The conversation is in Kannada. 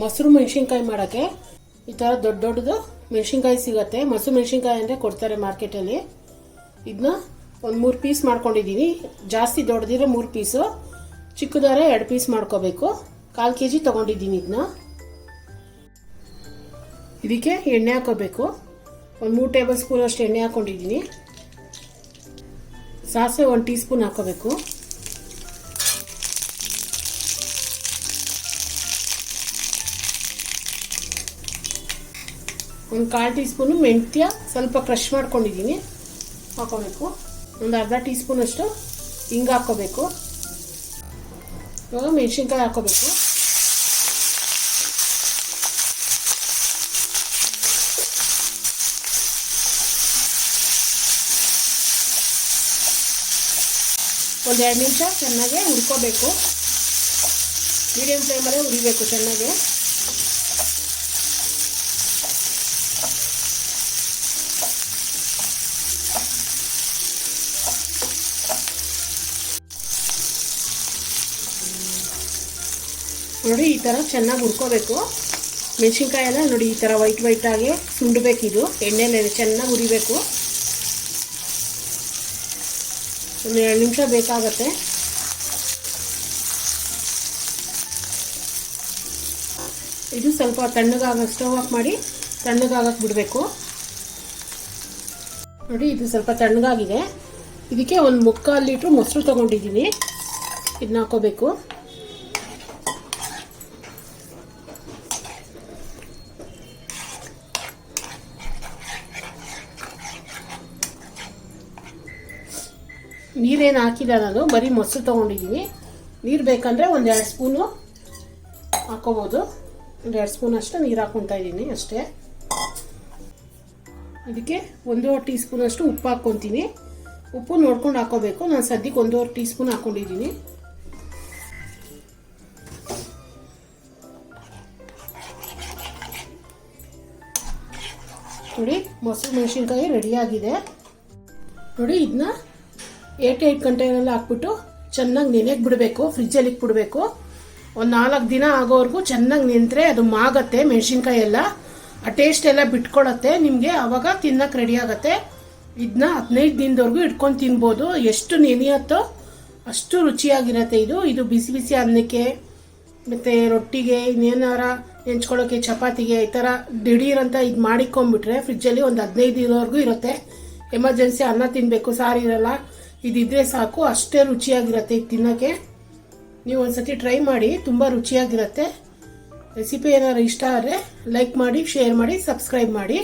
ಮೊಸರು ಮೆಣಸಿನ್ಕಾಯಿ ಮಾಡೋಕ್ಕೆ ಈ ಥರ ದೊಡ್ಡ ದೊಡ್ಡದು ಮೆಣಸಿನ್ಕಾಯಿ ಸಿಗುತ್ತೆ. ಮೊಸರು ಮೆಣಸಿನ್ಕಾಯಿ ಅಂದರೆ ಕೊಡ್ತಾರೆ ಮಾರ್ಕೆಟಲ್ಲಿ ಇದನ್ನ ಒಂದು ಮೂರು ಪೀಸ್ ಮಾಡ್ಕೊಂಡಿದ್ದೀನಿ ಜಾಸ್ತಿ ದೊಡ್ಡದಿರೋ ಮೂರು ಪೀಸು ಚಿಕ್ಕದಾರೆ ಎರಡು ಪೀಸ್ ಮಾಡ್ಕೋಬೇಕು. ಕಾಲು ಕೆ ಜಿ ತೊಗೊಂಡಿದ್ದೀನಿ ಇದನ್ನ ಇದಕ್ಕೆ ಎಣ್ಣೆ ಹಾಕೋಬೇಕು. ಒಂದು ಮೂರು ಟೇಬಲ್ ಸ್ಪೂನ್ ಅಷ್ಟು ಎಣ್ಣೆ ಹಾಕೊಂಡಿದ್ದೀನಿ ಸಾಸಿವೆ ಒಂದು ಟೀ ಸ್ಪೂನ್ ಹಾಕೋಬೇಕು. ಒಂದು ಕಾಲು ಟೀ ಸ್ಪೂನು ಮೆಂತ್ಯ ಸ್ವಲ್ಪ ಕ್ರಷ್ ಮಾಡ್ಕೊಂಡಿದ್ದೀನಿ. ಹಾಕೋಬೇಕು. ಒಂದು ಅರ್ಧ ಟೀ ಸ್ಪೂನ್ ಅಷ್ಟು ಹಿಂಗೆ ಹಾಕೋಬೇಕು. ಇವಾಗ ಮೆಣಸಿನ್ಕಾಯಿ ಹಾಕೋಬೇಕು. ಒಂದು ಎರಡು ನಿಮಿಷ ಚೆನ್ನಾಗಿ ಹುರ್ಕೋಬೇಕು. ಮೀಡಿಯಮ್ ಫ್ಲೇಮಲ್ಲೇ ಹುರಿಬೇಕು ಚೆನ್ನಾಗಿ. ನೋಡಿ, ಈ ಥರ ಚೆನ್ನಾಗಿ ಹುರ್ಕೋಬೇಕು. ಮೆಣಸಿನ್ಕಾಯಿ ಎಲ್ಲ ನೋಡಿ, ಈ ಥರ ವೈಟ್ ವೈಟಾಗಿ ಸುಂಡಬೇಕಿದು ಎಣ್ಣೆಲೆ ಚೆನ್ನಾಗಿ ಹುರಿಬೇಕು. ಒಂದು ಎರಡು ನಿಮಿಷ ಬೇಕಾಗತ್ತೆ. ಇದು ಸ್ವಲ್ಪ ತಣ್ಣಗಾಗ ಸ್ಟವ್ ಆಫ್ ಮಾಡಿ ತಣ್ಣಗಾಗಕ್ಕೆ ಬಿಡಬೇಕು. ನೋಡಿ, ಇದು ಸ್ವಲ್ಪ ತಣ್ಣಗಾಗಿದೆ. ಇದಕ್ಕೆ ಒಂದು ಮುಕ್ಕಾಲು ಲೀಟ್ರ್ ಮೊಸರು ತೊಗೊಂಡಿದ್ದೀನಿ. ಇದನ್ನ ಹಾಕೋಬೇಕು. ನೀರೇನು ಹಾಕಿಲ್ಲ ನಾನು, ಬರೀ ಮೊಸರು ತೊಗೊಂಡಿದ್ದೀನಿ ನೀರು ಬೇಕಂದರೆ ಒಂದು ಎರಡು ಸ್ಪೂನು ಹಾಕೋಬೋದು. ಒಂದು ಎರಡು ಸ್ಪೂನ್ ಅಷ್ಟು ನೀರು ಹಾಕ್ಕೊತಾ ಇದ್ದೀನಿ ಅಷ್ಟೇ. ಇದಕ್ಕೆ ಒಂದೂವರೆ ಟೀ ಸ್ಪೂನಷ್ಟು ಉಪ್ಪು ಹಾಕ್ಕೊತೀನಿ. ಉಪ್ಪು ನೋಡ್ಕೊಂಡು ಹಾಕೋಬೇಕು. ನಾನು ಸದ್ಯಕ್ಕೆ ಒಂದೂವರೆ ಟೀ ಸ್ಪೂನ್ ಹಾಕ್ಕೊಂಡಿದ್ದೀನಿ ನೋಡಿ, ಮೊಸರು ಮೆಣಸಿನ್ಕಾಯಿ ರೆಡಿಯಾಗಿದೆ ನೋಡಿ ಇದನ್ನ ಏಟ್ ಏಟ್ ಕಂಟೈನಲ್ಲಿ ಹಾಕ್ಬಿಟ್ಟು ಚೆನ್ನಾಗಿ ನೆನೆಗೆ ಬಿಡಬೇಕು ಫ್ರಿಜ್ಜಲ್ಲಿ ಇಟ್ಬಿಡ್ಬೇಕು. ಒಂದು ನಾಲ್ಕು ದಿನ ಆಗೋವರೆಗೂ ಚೆನ್ನಾಗಿ ನಿಂತರೆ ಅದು ಮಾಗತ್ತೆ ಮೆಣಸಿನ್ಕಾಯಿ ಎಲ್ಲ ಆ ಟೇಸ್ಟ್ ಎಲ್ಲ ಬಿಟ್ಕೊಳತ್ತೆ, ನಿಮಗೆ ಆವಾಗ ತಿನ್ನಕ್ಕೆ ರೆಡಿ ಆಗತ್ತೆ. ಇದನ್ನ ಹದಿನೈದು ದಿನದವರೆಗೂ ಇಟ್ಕೊಂಡು ತಿನ್ಬೋದು. ಎಷ್ಟು ನೆನೆಯತ್ತೋ ಅಷ್ಟು ರುಚಿಯಾಗಿರತ್ತೆ ಇದು. ಇದು ಬಿಸಿ ಬಿಸಿ ಅನ್ನಕ್ಕೆ, ಮತ್ತು ರೊಟ್ಟಿಗೆ, ಇನ್ನೇನಾರ ನೆಂಚ್ಕೊಳ್ಳೋಕ್ಕೆ ಚಪಾತಿಗೆ, ಈ ಥರ ದಿಢೀರಂತ ಇದು ಮಾಡಿಕೊಂಬಿಟ್ರೆ ಫ್ರಿಜ್ಜಲ್ಲಿ ಒಂದು ಹದಿನೈದು ದಿನವರೆಗೂ ಇರುತ್ತೆ. ಎಮರ್ಜೆನ್ಸಿ ಅನ್ನ ತಿನ್ನಬೇಕು ಸಾರಿರಲ್ಲ. ಇದಿದ್ರೆ ಸಾಕು, ಅಷ್ಟೇ ರುಚಿಯಾಗಿರುತ್ತೆ ಇದು ತಿನ್ನೋಕ್ಕೆ ನೀವು ಒಂದ್ಸತಿ ಟ್ರೈ ಮಾಡಿ, ತುಂಬ ರುಚಿಯಾಗಿರುತ್ತೆ. ರೆಸಿಪಿ ಏನಾದ್ರು ಇಷ್ಟ ಆದರೆ ಲೈಕ್ ಮಾಡಿ, ಶೇರ್ ಮಾಡಿ, ಸಬ್ಸ್ಕ್ರೈಬ್ ಮಾಡಿ.